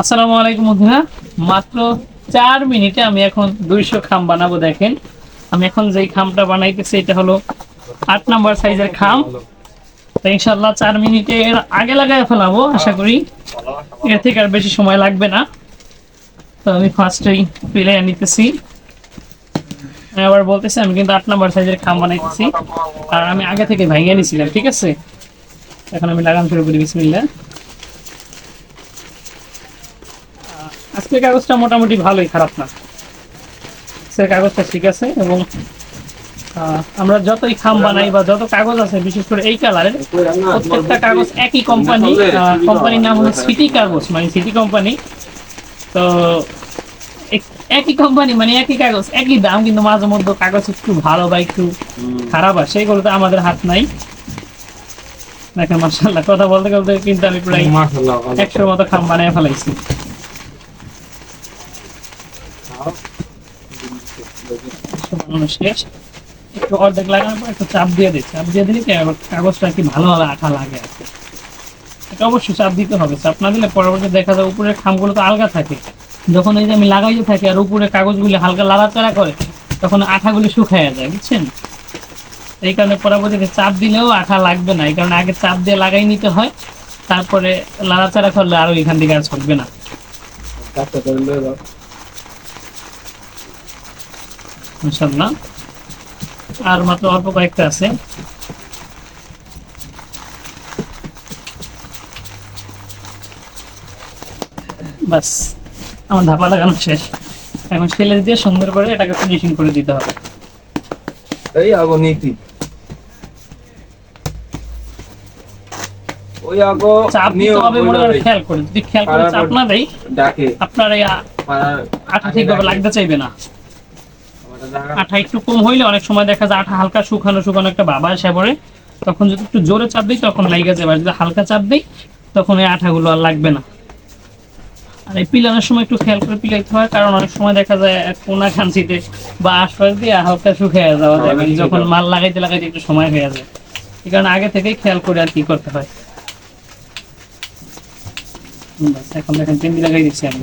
আসসালামু আলাইকুম বন্ধুরা। মাত্র চার মিনিটে আমি এখন দুইশো খাম বানাবো, দেখেন। আমি এখন যেই খামটা বানাইতেছি, এটা হলো আট নাম্বার সাইজের খাম। ইনশাল্লাহ চার মিনিটে এর আগে লাগাই ফেলাবো, আশা করি। এর থেকে আর বেশি সময় লাগবে না। তো আমি ফার্স্টেই পেলে নিতেছি আবার বলতেছি, আমি কিন্তু আট নাম্বার সাইজের খাম বানাইতেছি। আর আমি আগে থেকে ভাঙিয়ে নিছিলাম ঠিক আছে? এখন আমি লাগান শুরু করি বিসমিল্লা আজকের কাগজটা মোটামুটি ভালোই খারাপ না। আজকের কাগজটা ঠিক আছে এবং আমরা যতই খাম বানাই বা যত কাগজ আছে বিশেষ করে এই কালারের প্রত্যেকটা কাগজ একই কোম্পানি কোম্পানির নাম হলো সিটি কাগজ মানে সিটি কোম্পানি তো একই কোম্পানি মানে একই কাগজ একই দাম কিন্তু মাঝে মধ্যে কাগজ একটু ভালো বা একটু খারাপ আসে এগুলোতে আমাদের হাত নাই। দেখেন মার্শাল্লাহ কথা বলতে বলতে কিন্তু আমি প্রায় একশোর মতো খাম বানিয়ে ফেলাইছি। শেষ। একটু অর্ধেক লাগানোর পর একটু চাপ দিয়ে দিচ্ছি। চাপ দিয়ে দিলে কাগজটা কি ভালোভাবে আঠা লাগে আর কি। এটা অবশ্যই চাপ দিতে হবে। চাপ না দিলে পরবর্তী দেখা যায় উপরের খামগুলো তো আলগা থাকে। যখন এই যে আমি লাগাইতে থাকি আর উপরে কাগজগুলি হালকা লাড়াচাড়া করে, তখন আঠাগুলি শুকাইয়া যায়, বুঝছেন? এই কারণে পরবর্তীতে চাপ দিলেও আঠা লাগবে না। এই কারণে আগে চাপ দিয়ে লাগাই নিতে হয়। তারপরে লাড়াচাড়া করলে আরও এখান থেকে আর ছকবে না। ইনশাল্লাহ আর মাত্র অল্প কয়েকটা আছে। বাস আমার ধাপা লাগানো শেষ। এখন সেলে দিয়ে সুন্দর করে এটাকে ফিনিশিং করে দিতে হবে। এই আগো নীতি। ওই আগো চাপ দিতে হবে মনে হয় খেয়াল করে যদি খেয়াল করে চাপ না দেয় ডাকে। আপনার এই আ- পাড়ার আঠা ঠিকভাবে লাগতে চাইবে না। আঠা একটু কম হইলে অনেক সময় দেখা যায় আঠা হালকা শুকানো শুকানো একটা বাবা এসে পড়ে। তখন যদি একটু জোরে চাপ দিই, তখন লাগে যাবে আর যদি হালকা চাপ দিই, তখন এই আঠাগুলো আর লাগবে না। আর এই পিলানোর সময় একটু খেয়াল করে পিলাইতে হয়, কারণ অনেক সময় দেখা যায় কোনা খানসিতে বা আশপাশ দিয়ে হালকা শুকিয়ে যাওয়া যায়। মানে যখন মাল লাগাইতে লাগাইতে একটু সময় হয়ে যায়। এই কারণে আগে থেকেই খেয়াল করে আর কি করতে হয়। এখন দেখেন তিন লাগাই দিচ্ছি আমি।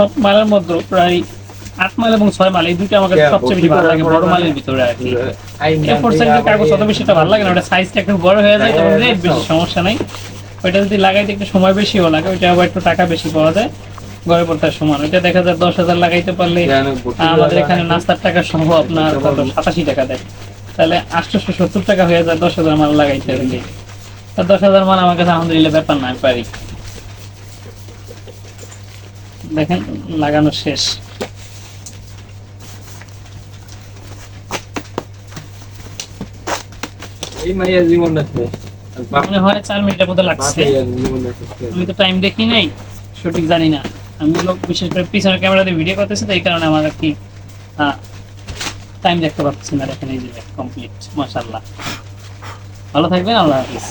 সব মালের মধ্যে প্রায় আট মাল এবং ছয় মাল এই কাছে সবচেয়ে বেশি ভালো লাগে বড় মালের ভিতরে আর কি। সাইজের কাগজ অত বেশি ভালো লাগে না ওটা সাইজটা একটু বড় হয়ে যায় তখন রেট বেশি সমস্যা নাই। ওইটা যদি লাগাইতে একটু সময় বেশিও লাগে ওইটা আবার একটু টাকা বেশি পাওয়া যায় ঘরে পড়তার সমান। ওইটা দেখা যায় দশ হাজার লাগাইতে পারলে আমাদের এখানে নাস্তার টাকা সম্ভব আপনার কত সাতাশি টাকা দেয়। তাহলে আটশোশো সত্তর টাকা হয়ে যায় দশ হাজার মাল লাগাইতে পারলে দশ হাজার মাল আমার কাছে আলহামদুলিল্লাহ ব্যাপার না পারি। দেখেন লাগানো শেষ। এই মাইয়া জীবন আছে মনে হয় চার মিনিটের মতো লাগছে। আমি তো টাইম দেখি নাই সঠিক জানি না। আমি লোক বিশেষ করে পিছনের ক্যামেরা দিয়ে ভিডিও করতেছি তো এই কারণে আমার আর কি টাইম দেখতে পাচ্ছি না এখানে এই যে কমপ্লিট মাশাল্লাহ ভালো থাকবেন আল্লাহ হাফিজ।